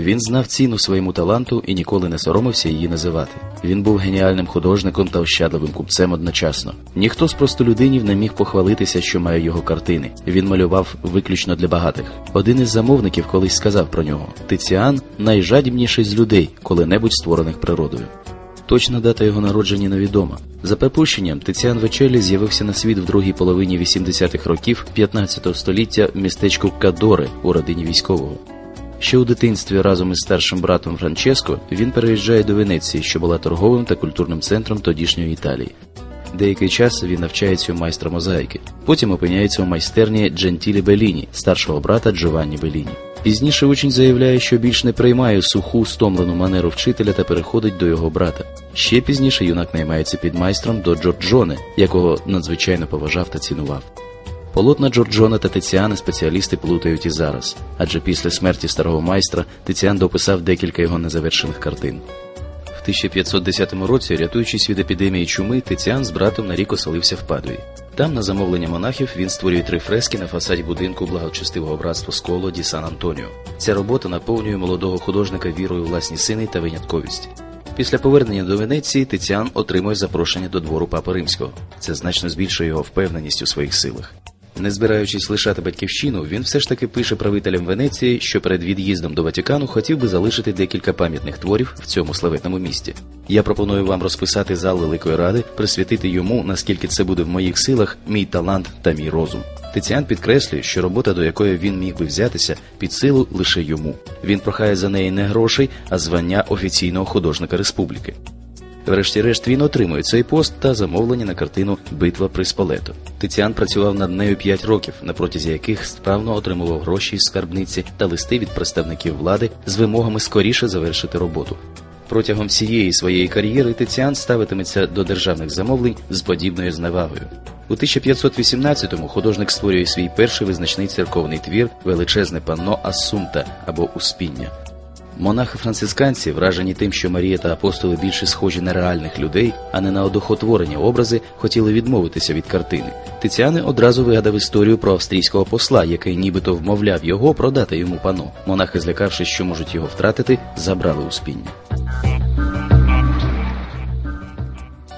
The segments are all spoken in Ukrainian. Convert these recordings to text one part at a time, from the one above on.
Він знав ціну своєму таланту і ніколи не соромився її називати. Він був геніальним художником та ощадливим купцем одночасно. Ніхто з простолюдинів не міг похвалитися, що має його картини. Він малював виключно для багатих. Один із замовників колись сказав про нього: Тиціан найжадібніший з людей, коли-небудь створених природою. Точна дата його народження невідома. За припущенням, Тиціан Вечелі з'явився на світ в другій половині 80-х років 15 століття в містечку Кадоре у родині військового. Ще у дитинстві разом із старшим братом Франческо він переїжджає до Венеції, що була торговим та культурним центром тодішньої Італії. Деякий час він навчається у майстра мозаїки, потім опиняється у майстерні Джентілі Беліні, старшого брата Джованні Беліні. Пізніше учень заявляє, що більш не приймає суху, стомлену манеру вчителя та переходить до його брата. Ще пізніше юнак наймається під майстром до Джорджоне, якого надзвичайно поважав та цінував. Полотна Джорджона та Тиціана спеціалісти плутають і зараз, адже після смерті старого майстра Тиціан дописав декілька його незавершених картин. В 1510 році, рятуючись від епідемії чуми, Тиціан з братом на рік оселився в Падуї. Там, на замовлення монахів, він створює три фрески на фасаді будинку благочестивого братства Сколо ді Сан Антоніо. Ця робота наповнює молодого художника вірою власні сини та винятковість. Після повернення до Венеції Тиціан отримує запрошення до двору Папи Римського. Це значно збільшує його впевненість у своїх силах. Не збираючись лишати батьківщину, він все ж таки пише правителям Венеції, що перед від'їздом до Ватикану хотів би залишити декілька пам'ятних творів в цьому славетному місті. Я пропоную вам розписати зал Великої Ради, присвятити йому, наскільки це буде в моїх силах, мій талант та мій розум. Тиціан підкреслює, що робота, до якої він міг би взятися, під силу лише йому. Він прохає за неї не грошей, а звання офіційного художника республіки. Врешті-решт він отримує цей пост та замовлення на картину Битва при Сполето. Тиціан працював над нею 5 років, на протязі яких справно отримував гроші із скарбниці та листи від представників влади з вимогами скоріше завершити роботу. Протягом всієї своєї кар'єри Тиціан ставитиметься до державних замовлень з подібною зневагою. У 1518-му художник створює свій перший визначний церковний твір величезне панно Асунта або Успіння. Монахи-францисканці, вражені тим, що Марія та апостоли більше схожі на реальних людей, а не на одухотворені образи, хотіли відмовитися від картини. Тиціани одразу вигадав історію про австрійського посла, який нібито вмовляв його продати йому пано. Монахи, злякавшись, що можуть його втратити, забрали успіння.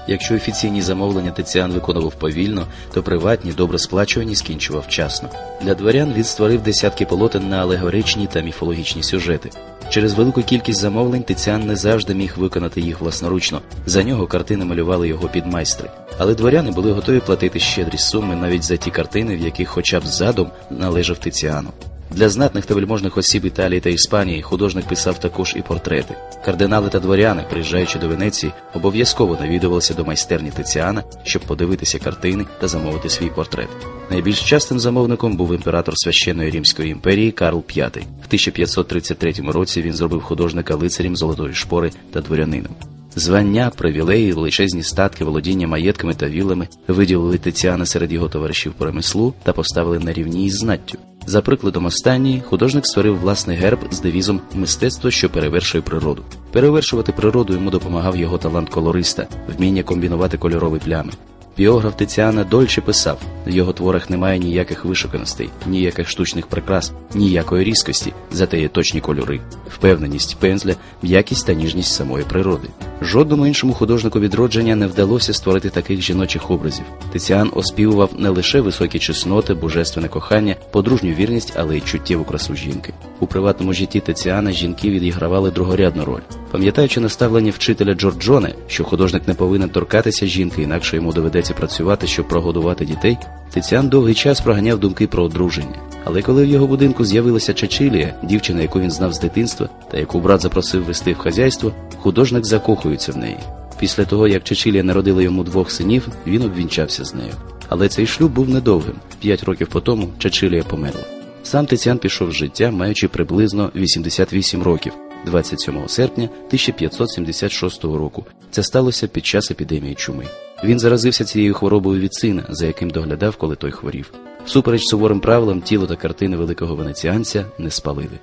Якщо офіційні замовлення Тиціан виконував повільно, то приватні, добре сплачувані скінчував вчасно. Для дворян він створив десятки полотен на алегоричні та міфологічні сюжети. Через велику кількість замовлень Тиціан не завжди міг виконати їх власноручно. За нього картини малювали його підмайстри. Але дворяни були готові платити щедрі суми навіть за ті картини, в яких хоча б задум належав Тиціану. Для знатних та вельможних осіб Італії та Іспанії художник писав також і портрети. Кардинали та дворяни, приїжджаючи до Венеції, обов'язково навідувалися до майстерні Тиціана, щоб подивитися картини та замовити свій портрет. Найбільш частим замовником був імператор священної Римської імперії Карл V. В 1533 році він зробив художника лицарем золотої шпори та дворянином. Звання, привілеї, величезні статки, володіння маєтками та вілами виділили Тиціана серед його товаришів по ремеслу та поставили на рівні із знаттю. За прикладом останньої, художник створив власний герб з девізом Мистецтво, що перевершує природу. Перевершувати природу йому допомагав його талант колориста, вміння комбінувати кольорові плями. Біограф Тиціана Дольче писав: в його творах немає ніяких вишуканостей, ніяких штучних прикрас, ніякої різкості, зате є точні кольори, впевненість пензля, м'якість та ніжність самої природи. Жодному іншому художнику відродження не вдалося створити таких жіночих образів. Тиціан оспівував не лише високі чесноти, божественне кохання, подружню вірність, але й чуттєву красу жінки. У приватному житті Тиціана жінки відігравали другорядну роль. Пам'ятаючи наставлення вчителя Джорджоне, що художник не повинен торкатися жінки, інакше йому доведеться працювати, щоб прогодувати дітей, Тиціан довгий час проганяв думки про одруження. Але коли в його будинку з'явилася Чечилія, дівчина, яку він знав з дитинства, та яку брат запросив вести в хазяйство, художник закохується в неї. Після того, як Чечилія народила йому двох синів, він обвінчався з нею. Але цей шлюб був недовгим. П'ять років по тому Чечилія померла. Сам Тиціан пішов з життя, маючи приблизно 88 років, 27 серпня 1576 року. Це сталося під час епідемії чуми. Він заразився цією хворобою від сина, за яким доглядав, коли той хворів. Всупереч суворим правилам тіло та картини великого венеціанця не спалили.